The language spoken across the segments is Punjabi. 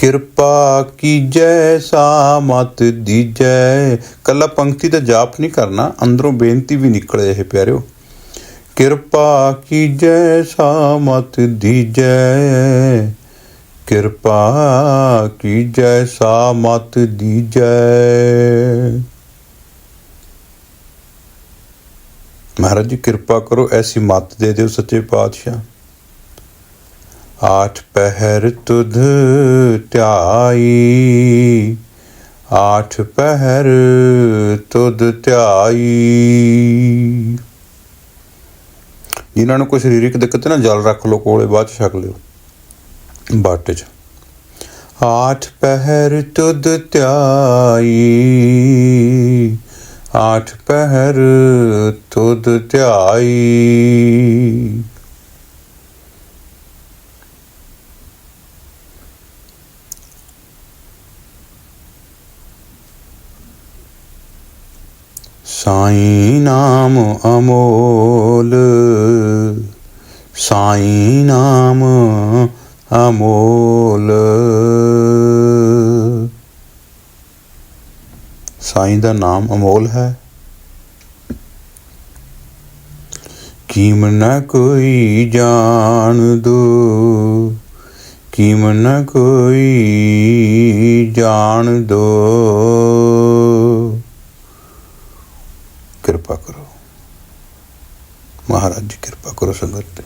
ਕਿਰਪਾ ਕੀਜੈ ਸਾ ਮਤ ਦੀਜੈ। ਕੱਲਾ ਪੰਕਤੀ ਦਾ ਜਾਪ ਨਹੀਂ ਕਰਨਾ, ਅੰਦਰੋਂ ਬੇਨਤੀ ਵੀ ਨਿਕਲੇ ਇਹ ਪਿਆਰਿਓ। ਕਿਰਪਾ ਕੀਜੈ ਸਾ ਮਤ ਦੀਜੈ। ਕਿਰਪਾ ਕੀਜੈ ਸਾ ਮਤ ਦੀਜੈ। ਮਹਾਰਾਜ ਜੀ, ਕਿਰਪਾ ਕਰੋ, ਐਸੀ ਮੱਤ ਦੇ ਦਿਓ ਸੱਚੇ ਪਾਤਸ਼ਾਹ। ਆਠ ਪਹਿਰ ਤੁਧ ਧਿਆਈ, ਆਠ ਪਹਿਰ ਤੁਧ ਧਿਆਈ। ਜਿਨ੍ਹਾਂ ਨੂੰ ਕੋਈ ਸਰੀਰਕ ਦਿੱਕਤ ਨਾ, ਜਲ ਰੱਖ ਲਓ, ਕੋਲੇ ਬਾਅਦ ਚ ਛਕ ਲਿਓ, ਬਾਟੇ ਚ। ਆਠ ਪਹਿਰ ਤੁਧ ਧਿਆਈ, ਆਠ ਪਹਿਰ ਤੁਧ ਧਿਆਈ। ਸਾਈ ਨਾਮ ਅਮੋਲ, ਸਾਈਂ ਨਾਮ ਅਮੋਲ। ਸਾਈਂ ਦਾ ਨਾਮ ਅਮੋਲ ਹੈ। ਕੀਮ ਨਾ ਕੋਈ ਜਾਣ ਦੋ, ਕੀਮ ਨਾ ਕੋਈ ਜਾਣ ਦੋ ਕਿਰਪਾ ਕਰੋ ਮਹਾਰਾਜ ਜੀ, ਕਿਰਪਾ ਕਰੋ ਸੰਗਤ ਤੇ।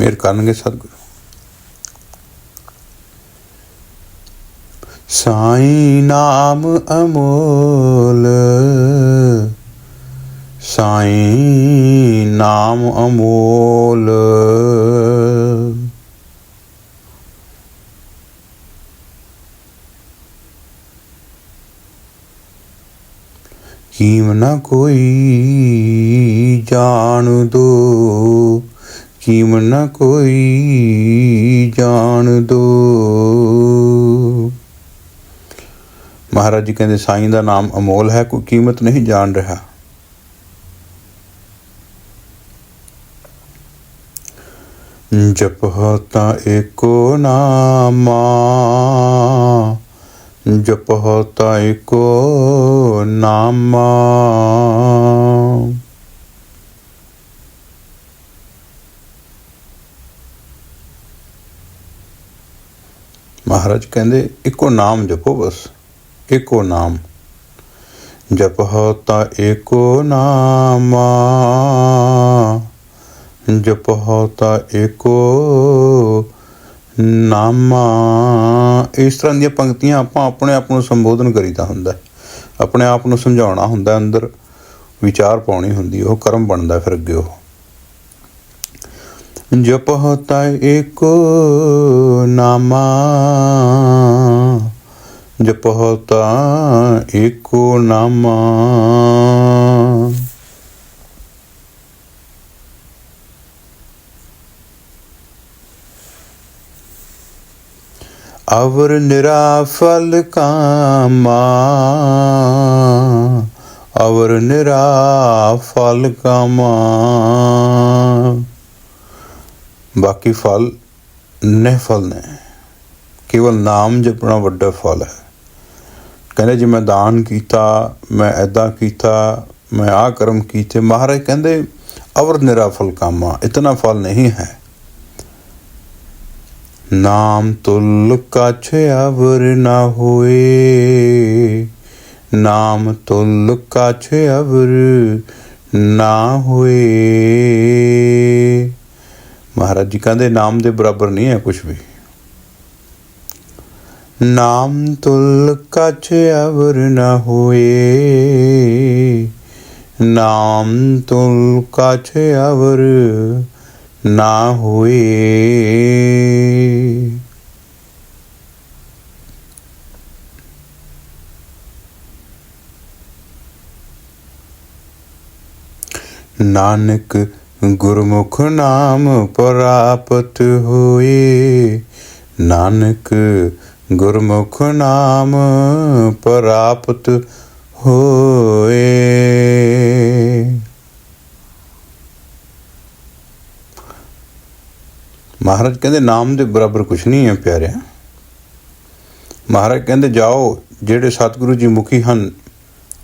ਮੇਰ ਕਰਨਗੇ ਸਤਿਗੁਰੂ। ਸਾਈ ਨਾਮ ਅਮੋਲ, ਸਾਈ ਨਾਮ ਅਮੋਲ। ਕੀਮ ਨ ਕੋਈ ਜਾਣ ਦੋ। ਕੀਮ ਨ ਕੋਈ ਜਾਣ ਦੋ। ਮਹਾਰਾਜ ਜੀ ਕਹਿੰਦੇ, ਸਾਈਂ ਦਾ ਨਾਮ ਅਮੋਲ ਹੈ, ਕੋਈ ਕੀਮਤ ਨਹੀਂ ਜਾਣ ਰਿਹਾ। ਜਪ ਤਾਂ ਏਕੋ ਨਾਮਾ ਜਪ ਤਾਂ ਕੋ ਨਾਮਾ। ਮਹਾਰਾਜ ਕਹਿੰਦੇ, ਇੱਕੋ ਨਾਮ ਜਪੋ ਬਸ, ਇੱਕੋ ਨਾਮ। ਜਪ ਤਾਂ ਏਕੋ ਨਾਮਾ। ਜਪ ਤਾਂ ਏਕੋ ਨਾਮਾ। ਇਸ ਤਰ੍ਹਾਂ ਦੀਆਂ ਪੰਕਤੀਆਂ ਆਪਾਂ ਆਪਣੇ ਆਪ ਨੂੰ ਸੰਬੋਧਨ ਕਰੀਦਾ ਹੁੰਦਾ ਆਪਣੇ ਆਪ ਨੂੰ ਸਮਝਾਉਣਾ ਹੁੰਦਾ ਅੰਦਰ। ਵਿਚਾਰ ਪਾਉਣੀ ਹੁੰਦੀ ਉਹ ਕਰਮ ਬਣਦਾ ਫਿਰ ਅੱਗੇ ਉਹ। ਜਪ ਤਾਂ ਏਕੋ ਨਾਮਾ। ਜਪ ਤਾਂ ਏਕੋ ਨਾਮਾ। ਅਵਰ ਨਿਰਾਫਲ ਕਾਮਾ, ਅਵਰ ਨਿਰਾਫਲ ਕਾਮਾ। ਬਾਕੀ ਫਲ ਨਿਹਫਲ ਨੇ। ਕੇਵਲ ਨਾਮ ਜਪਣਾ ਵੱਡਾ ਫਲ ਹੈ। ਕਹਿੰਦੇ ਜੇ ਮੈਂ ਦਾਨ ਕੀਤਾ, ਮੈਂ ਐਦਾਂ ਕੀਤਾ, ਮੈਂ ਆ ਕਰਮ ਕੀਤੇ, ਮਹਾਰਾਜ ਕਹਿੰਦੇ ਅਵਰ ਨਿਰਾਫਲ ਕਾਮਾ, ਇਤਨਾ ਫਲ ਨਹੀਂ ਹੈ। ਨਾਮ ਤੁਲ ਕਛ ਅਵਰ ਨਾ ਹੋਏ। ਨਾਮ ਤੁਲ ਕਛ ਅਵਰ ਨਾ ਹੋਏ। ਮਹਾਰਾਜ ਜੀ ਕਹਿੰਦੇ, ਨਾਮ ਦੇ ਬਰਾਬਰ ਨਹੀਂ ਹੈ ਕੁਝ ਵੀ। ਨਾਮ ਤੁਲ ਕਛ ਅਵਰ ਨਾ ਹੋਏ। ਨਾਮ ਤੁਲ ਕਛ ਅਵਰ ਨਾ ਹੋਏ। ਨਾਨਕ ਗੁਰਮੁਖ ਨਾਮ ਪ੍ਰਾਪਤ ਹੋਏ। ਨਾਨਕ ਗੁਰਮੁਖ ਨਾਮ ਪ੍ਰਾਪਤ ਹੋਏ। ਮਹਾਰਾਜ ਕਹਿੰਦੇ, ਨਾਮ ਦੇ ਬਰਾਬਰ ਕੁਝ ਨਹੀਂ ਹੈ ਪਿਆਰਿਆ ਮਹਾਰਾਜ ਕਹਿੰਦੇ, ਜਾਓ, ਜਿਹੜੇ ਸਤਿਗੁਰੂ ਜੀ ਮੁਖੀ ਹਨ,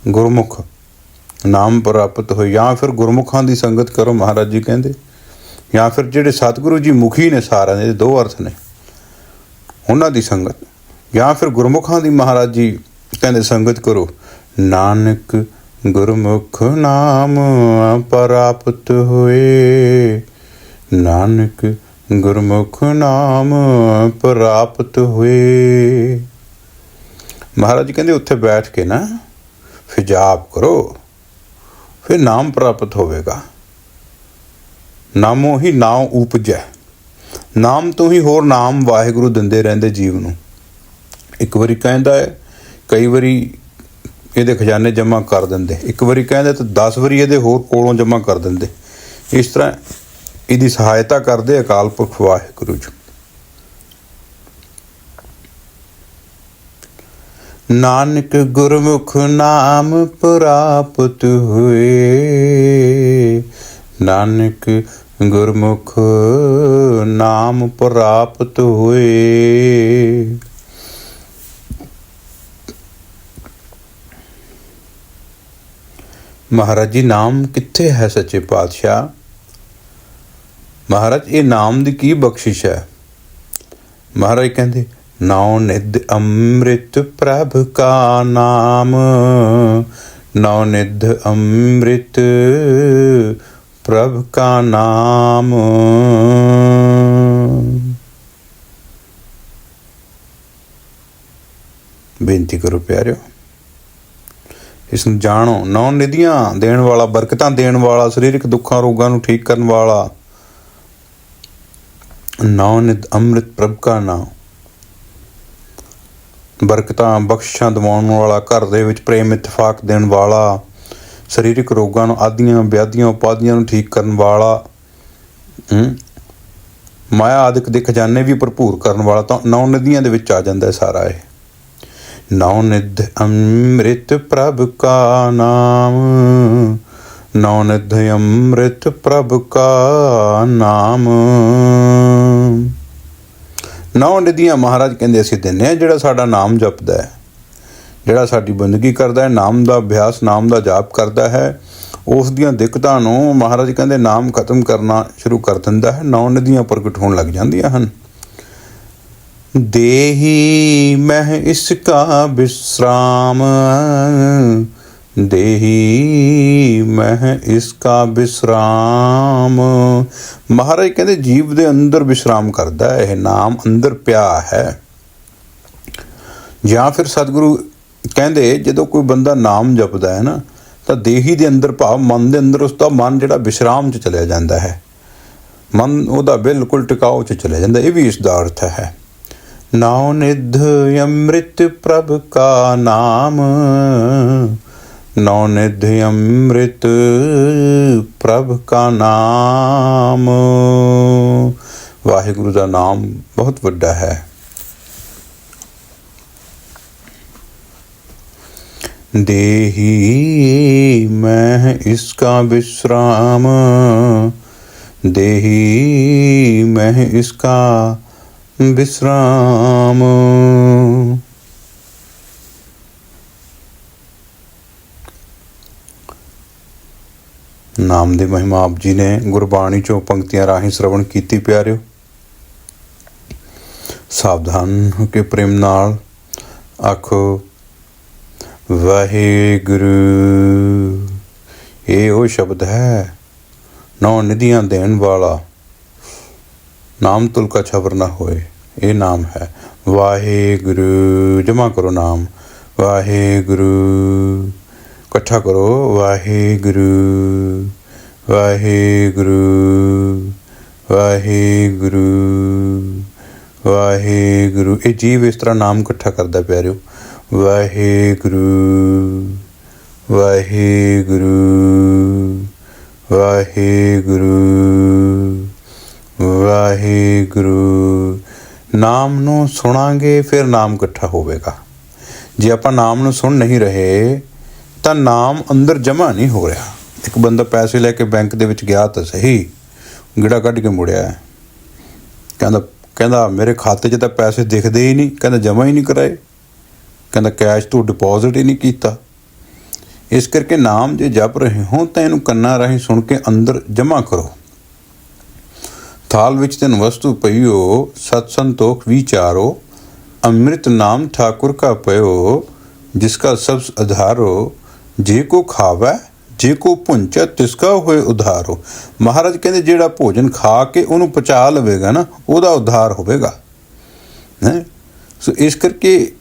ਗੁਰਮੁਖ, ਨਾਮ ਪ੍ਰਾਪਤ ਹੋਏ। ਜਾਂ ਫਿਰ ਗੁਰਮੁਖਾਂ ਦੀ ਸੰਗਤ ਕਰੋ, ਮਹਾਰਾਜ ਜੀ ਕਹਿੰਦੇ। ਜਾਂ ਫਿਰ ਜਿਹੜੇ ਸਤਿਗੁਰੂ ਜੀ ਮੁਖੀ ਨੇ ਸਾਰਿਆਂ ਦੇ, ਦੋ ਅਰਥ ਨੇ। ਉਹਨਾਂ ਦੀ ਸੰਗਤ। ਜਾਂ ਫਿਰ ਗੁਰਮੁਖਾਂ ਦੀ, ਮਹਾਰਾਜ ਜੀ ਕਹਿੰਦੇ, ਸੰਗਤ ਕਰੋ। ਨਾਨਕ ਗੁਰਮੁਖ ਨਾਮ ਪ੍ਰਾਪਤ ਹੋਏ। ਨਾਨਕ ਗੁਰਮੁਖ ਨਾਮ ਪ੍ਰਾਪਤ ਹੋਏ। ਮਹਾਰਾਜ ਕਹਿੰਦੇ, ਉੱਥੇ ਬੈਠ ਕੇ ਨਾ ਫਿਰ ਜਾਪ ਕਰੋ, ਫਿਰ ਨਾਮ ਪ੍ਰਾਪਤ ਹੋਵੇਗਾ। ਨਾਮੋ ਹੀ ਨਾਮ ਉਪਜੈ। ਨਾਮ ਤੋਂ ਹੀ ਹੋਰ ਨਾਮ ਵਾਹਿਗੁਰੂ ਦਿੰਦੇ ਰਹਿੰਦੇ ਜੀਵ ਨੂੰ। ਇੱਕ ਵਾਰੀ ਕਹਿੰਦਾ ਹੈ, ਕਈ ਵਾਰੀ ਇਹਦੇ ਖਜ਼ਾਨੇ ਜਮ੍ਹਾਂ ਕਰ ਦਿੰਦੇ। ਇੱਕ ਵਾਰੀ ਕਹਿੰਦਾ ਤਾਂ 10 ਵਾਰੀ ਇਹਦੇ ਹੋਰ ਕੋਲੋਂ ਜਮ੍ਹਾਂ ਕਰ ਦਿੰਦੇ। ਇਸ ਤਰ੍ਹਾਂ ਇਹਦੀ ਸਹਾਇਤਾ ਕਰਦੇ ਅਕਾਲ ਪੁਰਖ ਵਾਹਿਗੁਰੂ ਜੀ। ਨਾਨਕ ਗੁਰਮੁਖ ਨਾਮ ਪ੍ਰਾਪਤ ਹੋਏ, ਨਾਨਕ ਗੁਰਮੁਖ ਨਾਮ ਪ੍ਰਾਪਤ ਹੋਏ। ਮਹਾਰਾਜ ਜੀ, ਨਾਮ ਕਿੱਥੇ ਹੈ ਸੱਚੇ ਪਾਤਸ਼ਾਹ? ਮਹਾਰਾਜ, ਇਹ ਨਾਮ ਦੀ ਕੀ ਬਖਸ਼ਿਸ਼ ਹੈ? ਮਹਾਰਾਜ ਕਹਿੰਦੇ, ਨਾਉ ਨਿਧ ਅੰਮ੍ਰਿਤ ਪ੍ਰਭ ਕਾ ਨਾਮ। ਨਾਉ ਨਿਧ ਅੰਮ੍ਰਿਤ ਪ੍ਰਭ ਕਾ ਨਾਮ। ਬੇਨਤੀ ਕਰੋ ਪਿਆਰਿਓ, ਇਸ ਨੂੰ ਜਾਣੋ ਨੌ ਨਿਧੀਆਂ ਦੇਣ ਵਾਲਾ, ਬਰਕਤਾਂ ਦੇਣ ਵਾਲਾ, ਸਰੀਰਕ ਦੁੱਖਾਂ, ਰੋਗਾਂ ਨੂੰ ਠੀਕ ਕਰਨ ਵਾਲਾ ਨੌ ਨਿਧ ਅੰਮ੍ਰਿਤ ਪ੍ਰਭ ਕਾ ਨਾਮ ਬਰਕਤਾਂ ਬਖਸ਼ਾਂ ਦਿਵਾਉਣ ਵਾਲਾ ਘਰ ਦੇ ਵਿੱਚ ਪ੍ਰੇਮ ਇਤਫਾਕ ਦੇਣ ਵਾਲਾ, ਸਰੀਰਕ ਰੋਗਾਂ ਨੂੰ ਆਦੀਆਂ, ਵਿਆਧੀਆਂ, ਉਪਾਧੀਆਂ ਨੂੰ ਠੀਕ ਕਰਨ ਵਾਲਾ ਮਾਇਆ ਆਦਿਕ ਦੇ ਖਜ਼ਾਨੇ ਵੀ ਭਰਪੂਰ ਕਰਨ ਵਾਲਾ ਤਾਂ ਨੌ ਨਦੀਆਂ ਦੇ ਵਿੱਚ ਆ ਜਾਂਦਾ ਹੈ ਸਾਰਾ ਇਹ। ਨੌ ਨਿਧ ਅੰਮ੍ਰਿਤ ਪ੍ਰਭ ਕਾ ਨਾਮ ਨੌ ਨਿਧ ਅੰਮ੍ਰਿਤ ਪ੍ਰਭ ਕਾ ਨਾਮ। ਨੌ ਨਿਧੀਆਂ ਮਹਾਰਾਜ ਕਹਿੰਦੇ ਅਸੀਂ ਦਿੰਨੇ ਆ ਜਿਹੜਾ ਸਾਡਾ ਨਾਮ ਜਪਦਾ ਹੈ, ਜਿਹੜਾ ਸਾਡੀ ਬੰਦਗੀ ਕਰਦਾ ਹੈ, ਨਾਮ ਦਾ ਅਭਿਆਸ, ਨਾਮ ਦਾ ਜਾਪ ਕਰਦਾ ਹੈ, ਉਸ ਦੀਆਂ ਦਿੱਕਤਾਂ ਨੂੰ ਮਹਾਰਾਜ ਕਹਿੰਦੇ ਨਾਮ ਖਤਮ ਕਰਨਾ ਸ਼ੁਰੂ ਕਰ ਦਿੰਦਾ ਹੈ ਨੌ ਨਦੀਆਂ ਪ੍ਰਗਟ ਹੋਣ ਲੱਗ ਜਾਂਦੀਆਂ ਹਨ। ਦੇਹੀ ਮਹਿ ਇਸ ਕਾ ਵਿਸਰਾਮ ਦੇਹੀ ਮਹਿ ਇਸ ਕਾ ਵਿਸਰਾਮ ਮਹਾਰਾਜ ਕਹਿੰਦੇ, ਜੀਵ ਦੇ ਅੰਦਰ ਵਿਸਰਾਮ ਕਰਦਾ ਹੈ, ਇਹ ਨਾਮ ਅੰਦਰ ਪਿਆ ਹੈ। ਜਾਂ ਫਿਰ ਸਤਿਗੁਰੂ ਕਹਿੰਦੇ, ਜਦੋਂ ਕੋਈ ਬੰਦਾ ਨਾਮ ਜਪਦਾ ਹੈ ਨਾ, ਤਾਂ ਦੇਹੀ ਦੇ ਅੰਦਰ ਭਾਵ ਮਨ ਦੇ ਅੰਦਰ ਉਸ ਦਾ ਮਨ ਜਿਹੜਾ ਵਿਸ਼ਰਾਮ 'ਚ ਚਲਿਆ ਜਾਂਦਾ ਹੈ। ਮਨ ਉਹਦਾ ਬਿਲਕੁਲ ਟਿਕਾਓ 'ਚ ਚਲਿਆ ਜਾਂਦਾ, ਇਹ ਵੀ ਇਸ ਦਾ ਅਰਥ ਹੈ। ਨਾਉ ਨਿਧ ਅੰਮ੍ਰਿਤ ਪ੍ਰਭ ਕਾ ਨਾਮ। ਨਾਉ ਨਿਧ ਅੰਮ੍ਰਿਤ ਪ੍ਰਭ ਕਾ ਨਾਮ। ਵਾਹਿਗੁਰੂ ਦਾ ਨਾਮ ਬਹੁਤ ਵੱਡਾ ਹੈ। ਦੇਹੀ ਮੈਂ ਇਸਕਾ ਵਿਸਰਾਮ। ਦੇਹੀ ਮੈਂ ਇਸਕਾ ਵਿਸਰਾਮ। ਨਾਮ ਦੇ ਮਹਿਮਾ ਆਪ ਜੀ ਨੇ ਗੁਰਬਾਣੀ ਚੋਂ ਪੰਕਤੀਆਂ ਰਾਹੀਂ ਸ਼ਰਵਣ ਕੀਤੀ, ਪਿਆਰਿਓ। ਸਾਵਧਾਨ ਹੋ ਕੇ ਪ੍ਰੇਮ ਨਾਲ ਆਖੋ, ਵਾਹਿਗੁਰੂ, ਇਹ ਉਹ ਸ਼ਬਦ ਹੈ, ਨੌ ਨਿਧੀਆਂ ਦੇਣ ਵਾਲਾ। ਨਾਮ ਤੁਲਕਾ ਛਬਰ ਨਾ ਹੋਏ, ਇਹ ਨਾਮ ਹੈ। ਵਾਹਿਗੁਰੂ, ਜਮਾ ਕਰੋ ਨਾਮ। ਵਾਹਿਗੁਰੂ ਇਕੱਠਾ ਕਰੋ। ਵਾਹਿਗੁਰੂ ਵਾਹਿਗੁਰੂ ਵਾਹਿਗੁਰੂ ਵਾਹਿਗੁਰੂ। ਇਹ ਜੀਵ ਇਸ ਤਰ੍ਹਾਂ ਨਾਮ ਇਕੱਠਾ ਕਰਦਾ ਪਿਆਰਿਓ ਵਾਹਿਗੁਰੂ ਵਾਹਿਗੁਰੂ ਵਾਹਿਗੁਰੂ ਵਾਹਿਗੁਰੂ। ਨਾਮ ਨੂੰ ਸੁਣਾਂਗੇ, ਫਿਰ ਨਾਮ ਇਕੱਠਾ ਹੋਵੇਗਾ। ਜੇ ਆਪਾਂ ਨਾਮ ਨੂੰ ਸੁਣ ਨਹੀਂ ਰਹੇ ਤਾਂ ਨਾਮ ਅੰਦਰ ਜਮਾ ਨਹੀਂ ਹੋ ਰਿਹਾ। ਇੱਕ ਬੰਦਾ ਪੈਸੇ ਲੈ ਕੇ ਬੈਂਕ ਦੇ ਵਿੱਚ ਗਿਆ ਤਾਂ ਸਹੀ, ਗਿੜਾ ਕੱਢ ਕੇ ਮੁੜਿਆ। ਕਹਿੰਦਾ ਕਹਿੰਦਾ, ਮੇਰੇ ਖਾਤੇ 'ਚ ਤਾਂ ਪੈਸੇ ਦਿਖਦੇ ਹੀ ਨਹੀਂ, ਕਹਿੰਦਾ ਜਮਾ ਹੀ ਨਹੀਂ ਕਰਾਏ। ਕਹਿੰਦਾ ਕੈਸ਼ ਤੋਂ ਡਿਪੋਜ਼ਿਟ ਹੀ ਨਹੀਂ ਕੀਤਾ। ਇਸ ਕਰਕੇ ਨਾਮ ਜੇ ਜਪ ਰਹੇ ਹੋ ਤਾਂ ਇਹਨੂੰ ਕੰਨਾਂ ਰਾਹੀਂ ਸੁਣ ਕੇ ਅੰਦਰ ਜਮ੍ਹਾਂ ਕਰੋ। ਥਾਲ ਵਿੱਚ ਤਨ ਵਸਤੂ ਪਈਓ, ਸਤ ਸੰਤੋਖ ਵਿਚਾਰੋ, ਅੰਮ੍ਰਿਤ ਨਾਮ ਠਾਕੁਰ ਕਾ ਪਇਓ, ਜਿਸ ਕਾ ਸਭ ਆਧਾਰੋ ਜੇ ਕੋ ਖਾਵੈ, ਜੇ ਕੋ ਪੁੰਚੈ ਤਿਸ ਕਾ ਹੋਏ ਉਧਾਰੋ। ਮਹਾਰਾਜ ਕਹਿੰਦੇ, ਜਿਹੜਾ ਭੋਜਨ ਖਾ ਕੇ ਉਹਨੂੰ ਪਚਾ ਲਵੇਗਾ ਨਾ, ਉਹਦਾ ਉਧਾਰ ਹੋਵੇਗਾ। ਹੈ? ਸੋ ਇਸ ਕਰਕੇ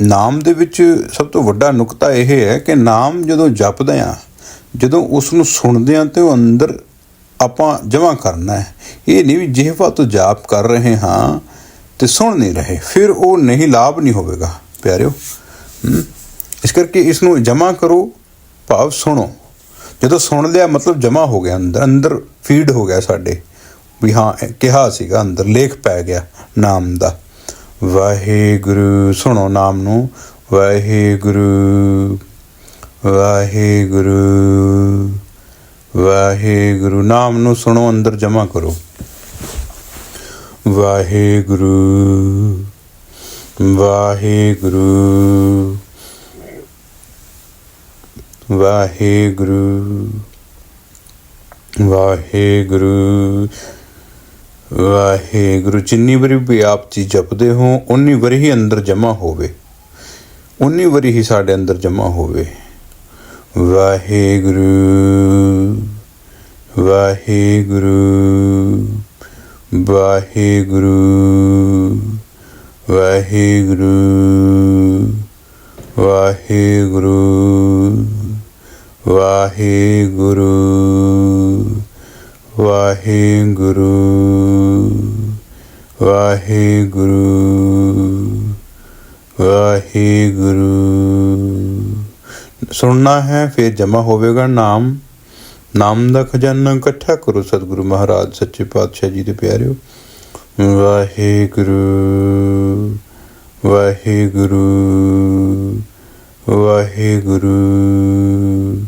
ਨਾਮ ਦੇ ਵਿੱਚ ਸਭ ਤੋਂ ਵੱਡਾ ਨੁਕਤਾ ਇਹ ਹੈ ਕਿ ਨਾਮ ਜਦੋਂ ਜਪਦੇ ਆ ਜਦੋਂ ਉਸ ਨੂੰ ਸੁਣਦੇ ਆ ਤੇ ਉਹ ਅੰਦਰ ਆਪਾਂ ਜਮਾ ਕਰਨਾ ਹੈ। ਇਹ ਨਹੀਂ ਵੀ ਜਿਹਵਾ ਤੋਂ ਜਾਪ ਕਰ ਰਹੇ ਹਾਂ ਤੇ ਸੁਣ ਨਹੀਂ ਰਹੇ, ਫਿਰ ਉਹ ਨਹੀਂ ਲਾਭ ਨਹੀਂ ਹੋਵੇਗਾ। ਪਿਆਰਿਓ ਇਸ ਕਰਕੇ ਇਸ ਨੂੰ ਜਮਾ ਕਰੋ, ਭਾਵ ਸੁਣੋ। ਜਦੋਂ ਸੁਣ ਲਿਆ, ਮਤਲਬ ਜਮਾ ਹੋ ਗਿਆ ਅੰਦਰ ਅੰਦਰ ਫੀਡ ਹੋ ਗਿਆ ਸਾਡੇ। ਵੀ ਹਾਂ ਕਿਹਾ ਸੀਗਾ, ਅੰਦਰ ਲੇਖ ਪੈ ਗਿਆ ਨਾਮ ਦਾ। ਵਾਹਿਗੁਰੂ, ਸੁਣੋ ਨਾਮ ਨੂੰ। ਵਾਹਿਗੁਰੂ ਵਾਹਿਗੁਰੂ ਵਾਹਿਗੁਰੂ। ਨਾਮ ਨੂੰ ਸੁਣੋ, ਅੰਦਰ ਜਮਾ ਕਰੋ। ਵਾਹਿਗੁਰੂ ਵਾਹਿਗੁਰੂ। ਵਾਹਿਗੁਰੂ ਵਾਹਿਗੁਰੂ ਵਾਹਿਗੁਰੂ। ਜਿੰਨੀ ਵਾਰੀ ਵੀ ਆਪ ਜੀ ਜਪਦੇ ਹੋ ਉਨੀ ਵਾਰੀ ਹੀ ਅੰਦਰ ਜਮਾ ਹੋਵੇ। ਉਨੀ ਵਾਰੀ ਹੀ ਸਾਡੇ ਅੰਦਰ ਜਮਾ ਹੋਵੇ। ਵਾਹਿਗੁਰੂ ਵਾਹਿਗੁਰੂ ਵਾਹਿਗੁਰੂ ਵਾਹਿਗੁਰੂ ਵਾਹਿਗੁਰੂ। ਵਾਹਿਗੁਰੂ ਵਾਹਿਗੁਰੂ ਵਾਹਿਗੁਰੂ ਵਾਹਿਗੁਰੂ। ਸੁਣਨਾ ਹੈ, ਫਿਰ ਜਮਾ ਹੋਵੇਗਾ ਨਾਮ। ਨਾਮ ਦਾ ਖਜ਼ਾਨਾ ਇਕੱਠਾ ਕਰੋ ਸਤਿਗੁਰੂ ਮਹਾਰਾਜ, ਸੱਚੇ ਪਾਤਸ਼ਾਹ ਜੀ ਦੇ ਪਿਆਰਿਓ। ਵਾਹਿਗੁਰੂ ਵਾਹਿਗੁਰੂ ਵਾਹਿਗੁਰੂ।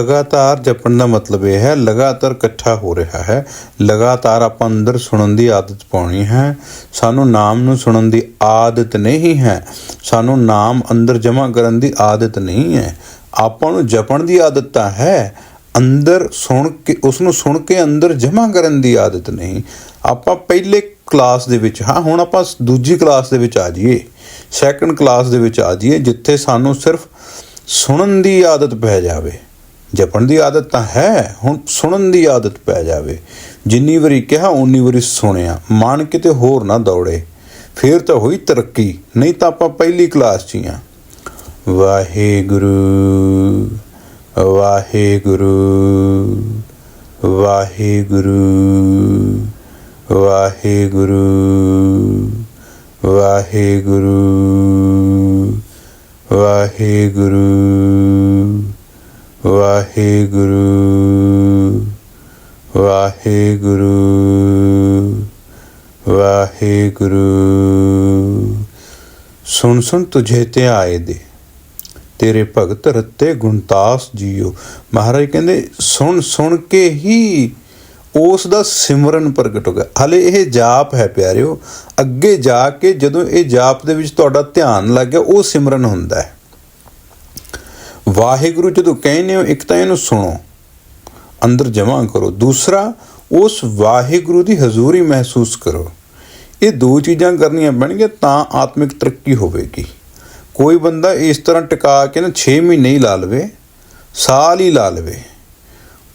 ਲਗਾਤਾਰ ਜਪਣ ਦਾ ਮਤਲਬ ਇਹ ਹੈ, ਲਗਾਤਾਰ ਇਕੱਠਾ ਹੋ ਰਿਹਾ ਹੈ। ਲਗਾਤਾਰ ਆਪਾਂ ਅੰਦਰ ਸੁਣਨ ਦੀ ਆਦਤ ਪਾਉਣੀ ਹੈ। ਸਾਨੂੰ ਨਾਮ ਨੂੰ ਸੁਣਨ ਦੀ ਆਦਤ ਨਹੀਂ ਹੈ। ਸਾਨੂੰ ਨਾਮ ਅੰਦਰ ਜਮ੍ਹਾਂ ਕਰਨ ਦੀ ਆਦਤ ਨਹੀਂ ਹੈ। ਆਪਾਂ ਨੂੰ ਜਪਣ ਦੀ ਆਦਤ ਤਾਂ ਹੈ। ਅੰਦਰ ਸੁਣ ਕੇ, ਉਸ ਨੂੰ ਸੁਣ ਕੇ ਅੰਦਰ ਜਮ੍ਹਾਂ ਕਰਨ ਦੀ ਆਦਤ ਨਹੀਂ। ਆਪਾਂ ਪਹਿਲੇ ਕਲਾਸ ਦੇ ਵਿੱਚ, ਹਾਂ, ਹੁਣ ਆਪਾਂ ਦੂਜੀ ਕਲਾਸ ਦੇ ਵਿੱਚ ਆ ਜਾਈਏ। ਸੈਕੰਡ ਕਲਾਸ ਦੇ ਵਿੱਚ ਆ ਜਾਈਏ, ਜਿੱਥੇ ਸਾਨੂੰ ਸਿਰਫ ਸੁਣਨ ਦੀ ਆਦਤ ਪੈ ਜਾਵੇ। ਜਪਣ ਦੀ ਆਦਤ ਤਾਂ ਹੈ, ਹੁਣ ਸੁਣਨ ਦੀ ਆਦਤ ਪੈ ਜਾਵੇ। ਜਿੰਨੀ ਵਾਰੀ ਕਿਹਾ ਉਨੀ ਵਾਰੀ ਸੁਣਿਆ। ਮਨ ਕਿਤੇ ਹੋਰ ਨਾ ਦੌੜੇ। ਫੇਰ ਤਾਂ ਹੋਈ ਤਰੱਕੀ, ਨਹੀਂ ਤਾਂ ਆਪਾਂ ਪਹਿਲੀ ਕਲਾਸ 'ਚ ਹੀ ਆ। ਵਾਹਿਗੁਰੂ ਵਾਹਿਗੁਰੂ ਵਾਹਿਗੁਰੂ ਵਾਹਿਗੁਰੂ ਵਾਹਿਗੁਰੂ ਵਾਹਿਗੁਰੂ। ਵਾਹਿਗੁਰੂ ਵਾਹਿਗੁਰੂ ਵਾਹਿਗੁਰੂ। ਸੁਣ ਸੁਣ ਤੁਝੇ ਤੇ ਆਏ ਦੇ, ਤੇਰੇ ਭਗਤ ਰਤੇ ਗੁਣਤਾਸ ਜੀਓ। ਮਹਾਰਾਜ ਕਹਿੰਦੇ, ਸੁਣ ਸੁਣ ਕੇ ਹੀ ਉਸ ਦਾ ਸਿਮਰਨ ਪ੍ਰਗਟ ਹੋ ਗਿਆ। ਹਲੇ ਇਹ ਜਾਪ ਹੈ ਪਿਆਰਿਓ, ਅੱਗੇ ਜਾ ਕੇ ਜਦੋਂ ਇਹ ਜਾਪ ਦੇ ਵਿੱਚ ਤੁਹਾਡਾ ਧਿਆਨ ਲੱਗ ਗਿਆ, ਉਹ ਸਿਮਰਨ ਹੁੰਦਾ ਹੈ। ਵਾਹਿਗੁਰੂ, ਜਦੋਂ ਕਹਿੰਦੇ ਹੋ, ਇੱਕ ਤਾਂ ਇਹਨੂੰ ਸੁਣੋ, ਅੰਦਰ ਜਮਾ ਕਰੋ। ਦੂਸਰਾ, ਉਸ ਵਾਹਿਗੁਰੂ ਦੀ ਹਜ਼ੂਰੀ ਮਹਿਸੂਸ ਕਰੋ। ਇਹ ਦੋ ਚੀਜ਼ਾਂ ਕਰਨੀਆਂ ਪੈਣਗੀਆਂ, ਤਾਂ ਆਤਮਿਕ ਤਰੱਕੀ ਹੋਵੇਗੀ। ਕੋਈ ਬੰਦਾ ਇਸ ਤਰ੍ਹਾਂ ਟਿਕਾ ਕੇ ਨਾ 6 ਮਹੀਨੇ ਹੀ ਲਾ ਲਵੇ, ਸਾਲ ਹੀ ਲਾ ਲਵੇ,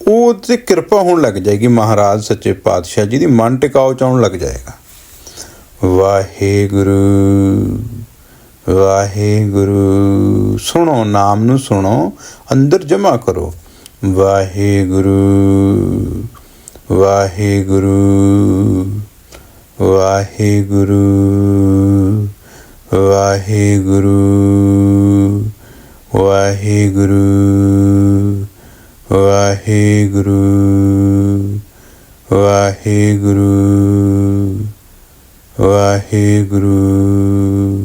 ਉਹ ਤੇ ਕਿਰਪਾ ਹੋਣ ਲੱਗ ਜਾਏਗੀ ਮਹਾਰਾਜ ਸੱਚੇ ਪਾਤਸ਼ਾਹ ਜੀ ਦੀ। ਮਨ ਟਿਕਾਓ ਚਾਉਣ ਲੱਗ ਜਾਏਗਾ। ਵਾਹਿਗੁਰੂ। ਵਾਹਿਗੁਰੂ, ਸੁਣੋ, ਨਾਮ ਨੂੰ ਸੁਣੋ, ਅੰਦਰ ਜਮਾ ਕਰੋ। ਵਾਹਿਗੁਰੂ ਵਾਹਿਗੁਰੂ ਵਾਹਿਗੁਰੂ ਵਾਹਿਗੁਰੂ ਵਾਹਿਗੁਰੂ ਵਾਹਿਗੁਰੂ ਵਾਹਿਗੁਰੂ ਵਾਹਿਗੁਰੂ।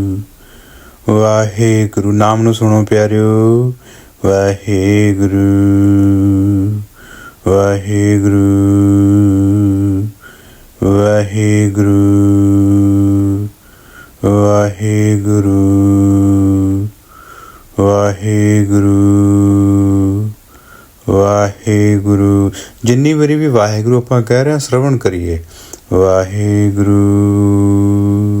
ਵਾਹਿਗੁਰੂ, ਨਾਮ ਨੂੰ ਸੁਣੋ ਪਿਆਰਿਓ। ਵਾਹਿਗੁਰੂ ਵਾਹਿਗੁਰੂ ਵਾਹਿਗੁਰੂ ਵਾਹਿਗੁਰੂ ਵਾਹਿਗੁਰੂ ਵਾਹਿਗੁਰੂ। ਜਿੰਨੀ ਵਾਰੀ ਵੀ ਵਾਹਿਗੁਰੂ ਆਪਾਂ ਕਹਿ ਰਹੇ ਹਾਂ, ਸ਼ਰਵਣ ਕਰੀਏ। ਵਾਹਿਗੁਰੂ। ਵਾਹਿਗੁਰੂ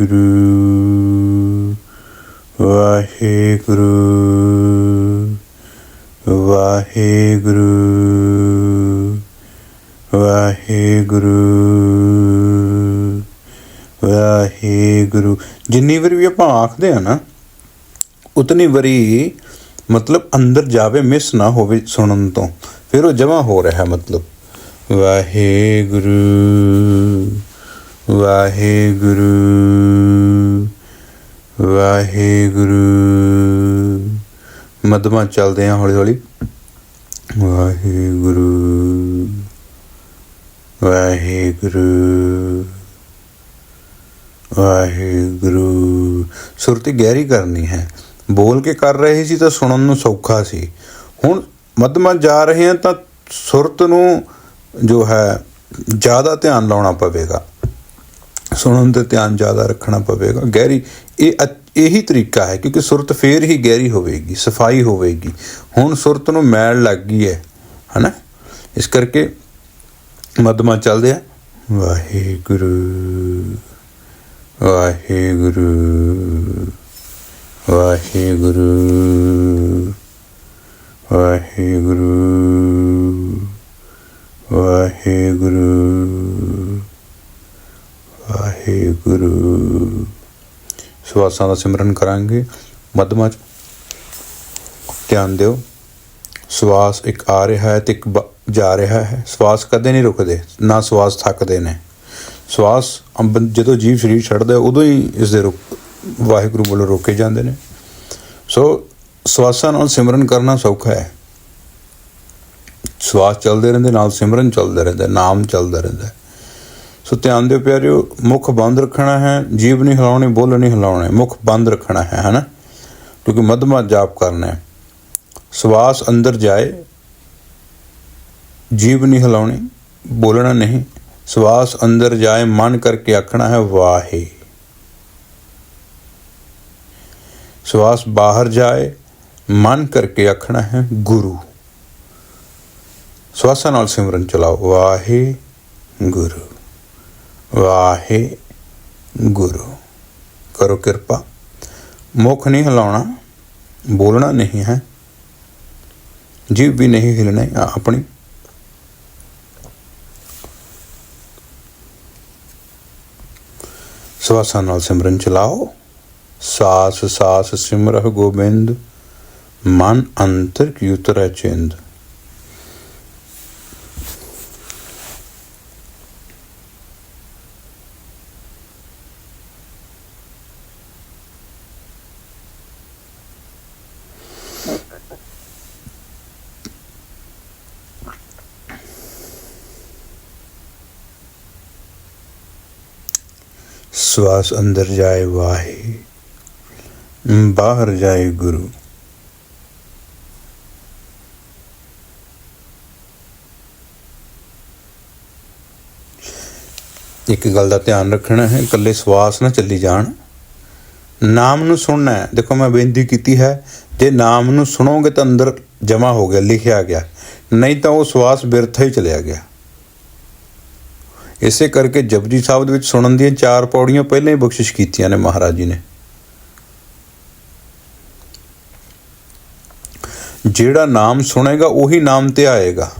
ਵਾਹਿਗੁਰੂ ਵਾਹਿਗੁਰੂ ਵਾਹਿਗੁਰੂ ਵਾਹਿਗੁਰੂ ਵਾਹਿਗੁਰੂ। ਜਿੰਨੀ ਵਾਰੀ ਵੀ ਆਪਾਂ ਆਖਦੇ ਆ ਨਾ, ਉਤਨੀ ਵਾਰੀ ਮਤਲਬ ਅੰਦਰ ਜਾਵੇ, ਮਿਸ ਨਾ ਹੋਵੇ ਸੁਣਨ ਤੋਂ। ਫਿਰ ਉਹ ਜਮਾ ਹੋ ਰਿਹਾ ਮਤਲਬ। ਵਾਹਿਗੁਰੂ। ਵਾਹਿਗੁਰੂ ਵਾਹਿਗੁਰੂ। ਮਧਮਾ ਚੱਲਦੇ ਆ ਹੌਲੀ ਹੌਲੀ। ਵਾਹਿਗੁਰੂ ਵਾਹਿਗੁਰੂ ਵਾਹਿਗੁਰੂ। ਸੁਰਤੀ ਗਹਿਰੀ ਕਰਨੀ ਹੈ। ਬੋਲ ਕੇ ਕਰ ਰਹੇ ਸੀ ਤਾਂ ਸੁਣਨ ਨੂੰ ਸੌਖਾ ਸੀ। ਹੁਣ ਮਧਮਾ ਜਾ ਰਹੇ ਹਾਂ ਤਾਂ ਸੁਰਤ ਨੂੰ ਜੋ ਹੈ, ਜ਼ਿਆਦਾ ਧਿਆਨ ਲਾਉਣਾ ਪਵੇਗਾ। ਸੁਣਨ ਤੇ ਧਿਆਨ ਜ਼ਿਆਦਾ ਰੱਖਣਾ ਪਵੇਗਾ। ਗਹਿਰੀ, ਇਹ ਅ- ਇਹੀ ਤਰੀਕਾ ਹੈ, ਕਿਉਂਕਿ ਸੁਰਤ ਫੇਰ ਹੀ ਗਹਿਰੀ ਹੋਵੇਗੀ, ਸਫ਼ਾਈ ਹੋਵੇਗੀ। ਹੁਣ ਸੁਰਤ ਨੂੰ ਮੈਲ ਲੱਗ ਗਈ ਹੈ, ਹਨਾ? ਇਸ ਕਰਕੇ ਮਧਮਾ ਚੱਲਦੇ ਆ। ਵਾਹਿਗੁਰੂ ਵਾਹਿਗੁਰੂ ਵਾਹਿਗੁਰੂ ਵਾਹਿਗੁਰੂ ਵਾਹਿਗੁਰੂ। ਵਾਹਿਗੁਰੂ ਸਵਾਸਾਂ ਦਾ ਸਿਮਰਨ ਕਰਾਂਗੇ। ਮਧਮਾ ਚ। ਧਿਆਨ ਦਿਓ। ਸਵਾਸ ਇੱਕ ਆ ਰਿਹਾ ਹੈ ਤੇ ਇੱਕ ਬ- ਜਾ ਰਿਹਾ ਹੈ। ਸਵਾਸ ਕਦੇ ਨਹੀਂ ਰੁਕਦੇ। ਨਾ ਸਵਾਸ ਥੱਕਦੇ ਨੇ। ਸਵਾਸ ਅੰਬ- ਜਦੋਂ ਜੀਵ ਸਰੀਰ ਛੱਡਦਾ ਉਦੋਂ ਹੀ ਇਸ ਦੇ ਰੁਕ ਵਾਹਿਗੁਰੂ ਵੱਲੋਂ ਰੋਕੇ ਜਾਂਦੇ ਨੇ। ਸੋ ਸਵਾਸਾਂ ਨਾਲ ਸਿਮਰਨ ਕਰਨਾ ਸੌਖਾ ਹੈ। ਸਵਾਸ ਚੱਲਦੇ ਰਹਿੰਦੇ, ਨਾਲ ਸਿਮਰਨ ਚੱਲਦਾ ਰਹਿੰਦਾ, ਨਾਮ ਚੱਲਦਾ ਰਹਿੰਦਾ। ਸੋ ਧਿਆਨ ਦਿਓ ਪਿਆਰਿਓ, ਮੁਖ ਬੰਦ ਰੱਖਣਾ ਹੈ ਜੀਭ ਨਹੀਂ ਹਿਲਾਉਣੀ, ਬੋਲ ਨਹੀਂ ਹਿਲਾਉਣੇ, ਮੁਖ ਬੰਦ ਰੱਖਣਾ ਹੈ, ਹਨਾ? ਕਿਉਂਕਿ ਮਧਮਾ ਜਾਪ ਕਰਨਾ ਹੈ। ਸਵਾਸ ਅੰਦਰ ਜਾਏ ਜੀਭ ਨਹੀਂ ਹਿਲਾਉਣੀ, ਬੋਲਣਾ ਨਹੀਂ, ਸਵਾਸ ਅੰਦਰ ਜਾਏ, ਮਨ ਕਰਕੇ ਆਖਣਾ ਹੈ, ਵਾਹੇ। ਸਵਾਸ ਬਾਹਰ ਜਾਏ, ਮਨ ਕਰਕੇ ਆਖਣਾ ਹੈ, ਗੁਰੂ। ਸਵਾਸਾਂ ਨਾਲ ਸਿਮਰਨ ਚਲਾਓ, ਵਾਹੇ ਗੁਰੂ। ਵਾਹੇ ਗੁਰੂ। ਕਰੋ ਕਿਰਪਾ। ਮੁਖ ਨਹੀਂ ਹਿਲਾਉਣਾ, ਬੋਲਣਾ ਨਹੀਂ ਹੈ। ਜੀਵ ਵੀ ਨਹੀਂ ਹਿਲਣਾ ਆਪਣੀ। ਸਵਾਸਾਂ ਨਾਲ ਸਿਮਰਨ ਚਲਾਓ। ਸਾਸ ਸਾਸ ਸਿਮਰਹ ਗੋਬਿੰਦ, ਮਨ ਅੰਤਰ ਕੀ ਉਤਰੈ ਚਿੰਦ। श्वास अंदर जाए वाहे ਬਾਹਰ ਜਾਏ ਗੁਰੂ ਇੱਕ ਗੱਲ ਦਾ ਧਿਆਨ ਰੱਖਣਾ ਹੈ ਇਕੱਲੇ ਸਵਾਸ ਨਾ ਚੱਲੀ ਜਾਣ ਨਾਮ ਨੂੰ ਸੁਣਨਾ ਹੈ ਦੇਖੋ ਮੈਂ ਬੇਨਤੀ ਕੀਤੀ ਹੈ ਜੇ ਨਾਮ ਨੂੰ ਸੁਣੋਗੇ ਤਾਂ ਅੰਦਰ ਜਮਾ ਹੋ ਗਿਆ ਲਿਖਿਆ ਗਿਆ ਨਹੀਂ ਤਾਂ ਉਹ ਸਵਾਸ ਬਿਰਥਾ ਹੀ ਚਲਿਆ ਗਿਆ ਇਸੇ ਕਰਕੇ ਜਪਜੀ ਸਾਹਿਬ ਦੇ ਵਿੱਚ ਸੁਣਨ ਦੀਆਂ ਚਾਰ ਪੌੜੀਆਂ ਪਹਿਲਾਂ ਹੀ ਬਖਸ਼ਿਸ਼ ਕੀਤੀਆਂ ਨੇ ਮਹਾਰਾਜ ਜੀ ਨੇ। ਜਿਹੜਾ ਨਾਮ ਸੁਣੇਗਾ ਉਹੀ ਨਾਮ ਤੇ ਆਏਗਾ।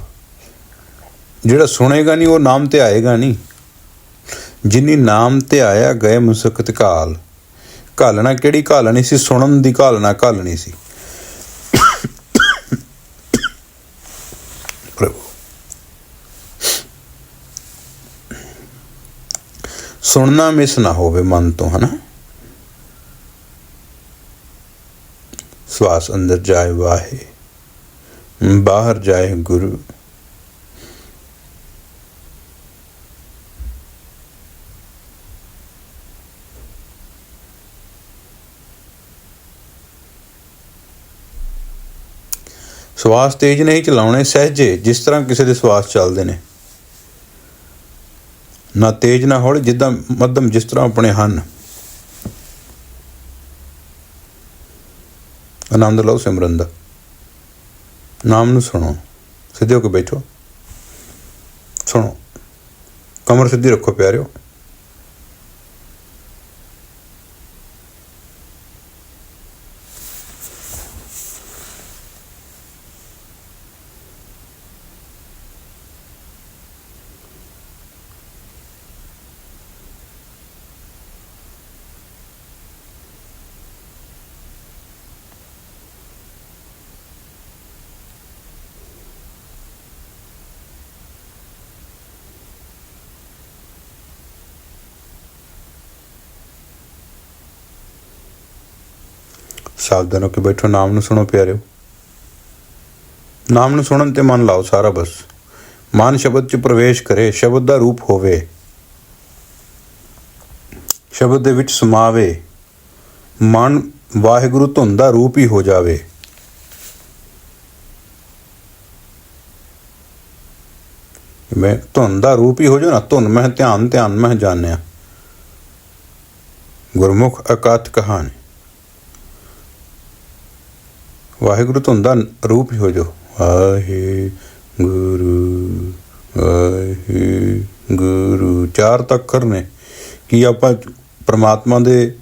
ਜਿਹੜਾ ਸੁਣੇਗਾ ਨਹੀਂ, ਉਹ ਨਾਮ ਤੇ ਆਏਗਾ ਨਹੀਂ। ਜਿਨੀ ਨਾਮ ਤੇ ਆਇਆ, ਗਏ ਮੁਸਕਤ ਕਾਲ। ਘਾਲਣਾ ਕਿਹੜੀ ਘਾਲਣੀ ਸੀ? ਸੁਣਨ ਦੀ ਘਾਲਣਾ ਘਾਲਣੀ ਸੀ ਪ੍ਰਭੂ ਸੁਣਨਾ ਮਿਸ ਨਾ ਹੋਵੇ ਮਨ ਤੋਂ, ਹਨਾ? ਸਵਾਸ ਅੰਦਰ ਜਾਏ ਵਾਹੇ, ਬਾਹਰ ਜਾਏ ਗੁਰੂ। ਸਵਾਸ ਤੇਜ਼ ਨਹੀਂ ਚਲਾਉਣੇ ਸਹਿਜੇ, ਜਿਸ ਤਰ੍ਹਾਂ ਕਿਸੇ ਦੇ ਸਵਾਸ ਚੱਲਦੇ ਨੇ। ਨਾ ਤੇਜ਼ ਨਾ ਹੌਲੀ, ਜਿੱਦਾਂ ਮੱਧਮ ਜਿਸ ਤਰ੍ਹਾਂ ਆਪਣੇ ਹਨ। ਆਨੰਦ ਲਓ ਸਿਮਰਨ ਦਾ। ਨਾਮ ਨੂੰ ਸੁਣੋ। ਸਿੱਧੇ ਹੋ ਕੇ ਬੈਠੋ। ਸੁਣੋ। ਕਮਰ ਸਿੱਧੀ ਰੱਖੋ ਪਿਆਰਿਓ। ਸਾਵਧਾਨ ਹੋ ਕੇ ਬੈਠੋ, ਨਾਮ ਨੂੰ ਸੁਣੋ ਪਿਆਰਿਓ। ਨਾਮ ਨੂੰ ਸੁਣਨ ਤੇ ਮਨ ਲਾਓ ਸਾਰਾ ਬਸ। ਮਨ ਸ਼ਬਦ ਚ ਪ੍ਰਵੇਸ਼ ਕਰੇ, ਸ਼ਬਦ ਦਾ ਰੂਪ ਹੋਵੇ। ਸ਼ਬਦ ਦੇ ਵਿੱਚ ਸਮਾਵੇ। ਮਨ ਵਾਹਿਗੁਰੂ ਧੁਨ ਦਾ ਰੂਪ ਹੀ ਹੋ ਜਾਵੇ। ਮੈਂ ਧੁਨ ਦਾ ਰੂਪ ਹੀ ਹੋ ਜਾ ਨਾ, ਧੁਨ ਮੈਂ ਧਿਆਨ ਧਿਆਨ ਮੈਂ ਜਾਣਿਆ। ਗੁਰਮੁਖ ਅਕਾਤ ਕਹਾਣੀ। ਵਾਹਿਗੁਰੂ ਧੁਨ ਰੂਪ ਹੀ ਹੋ ਜੋ। ਵਾਹਿ ਗੁਰੂ ਵਾਹਿ ਗੁਰੂ ਚਾਰ ਤਾਂ ਅੱਖਰ ਨੇ। ਕੀ ਆਪਾਂ ਪਰਮਾਤਮਾ ਦੇ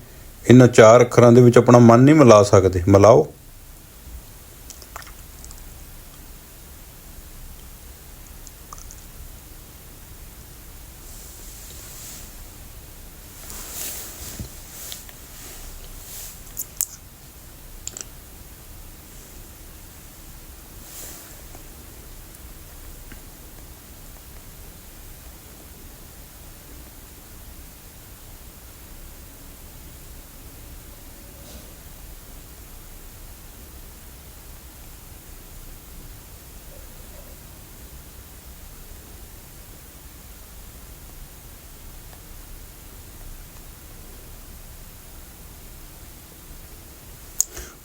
ਇਹਨਾਂ ਚਾਰ ਅੱਖਰਾਂ ਦੇ ਵਿੱਚ ਆਪਣਾ ਮਨ ਨਹੀਂ ਮਿਲਾ ਸਕਦੇ? ਮਿਲਾਓ।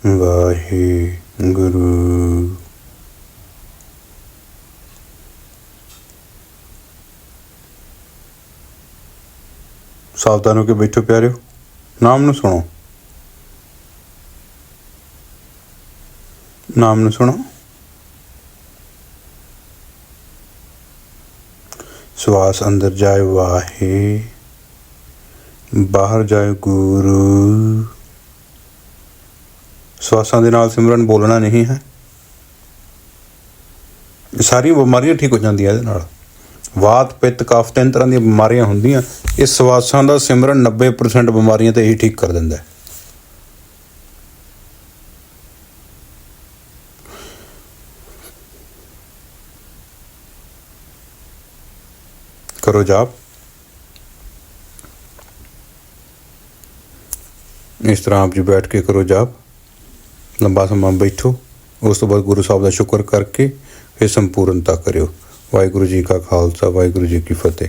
ਵਾਹਿਗੁਰੂ। ਸਾਵਧਾਨ ਹੋ ਕੇ ਬੈਠੋ ਪਿਆਰਿਓ, ਨਾਮ ਨੂੰ ਸੁਣੋ। ਨਾਮ ਨੂੰ ਸੁਣੋ। ਸਵਾਸ ਅੰਦਰ ਜਾਏ ਵਾਹੇ, ਬਾਹਰ ਜਾਏ ਗੁਰੂ। ਸਵਾਸਾਂ ਦੇ ਨਾਲ ਸਿਮਰਨ ਬੋਲਣਾ ਨਹੀਂ ਹੈ। ਇਹ ਸਾਰੀਆਂ ਬਿਮਾਰੀਆਂ ਠੀਕ ਹੋ ਜਾਂਦੀਆਂ ਇਹਦੇ ਨਾਲ। ਵਾਤ, ਪਿੱਤ, ਕਫ ਤਿੰਨ ਤਰ੍ਹਾਂ ਦੀਆਂ ਬਿਮਾਰੀਆਂ ਹੁੰਦੀਆਂ। ਇਹ ਸਵਾਸਾਂ ਦਾ ਸਿਮਰਨ 90% ਬਿਮਾਰੀਆਂ ਤੇ ਹੀ ਠੀਕ ਕਰ ਦਿੰਦਾ ਹੈ। ਕਰੋ ਜਾਪ। ਇਸ ਤਰ੍ਹਾਂ ਆਪ ਜੀ ਬੈਠ ਕੇ ਕਰੋ ਜਾਪ। ਲੰਬਾ ਸਮਾਂ ਬੈਠੋ। ਉਸ ਤੋਂ ਬਾਅਦ ਗੁਰੂ ਸਾਹਿਬ ਦਾ ਸ਼ੁਕਰ ਕਰਕੇ ਫਿਰ ਸੰਪੂਰਨਤਾ ਕਰਿਓ। ਵਾਹਿਗੁਰੂ ਜੀ ਕਾ ਖਾਲਸਾ, ਵਾਹਿਗੁਰੂ ਜੀ ਕੀ ਫਤਿਹ।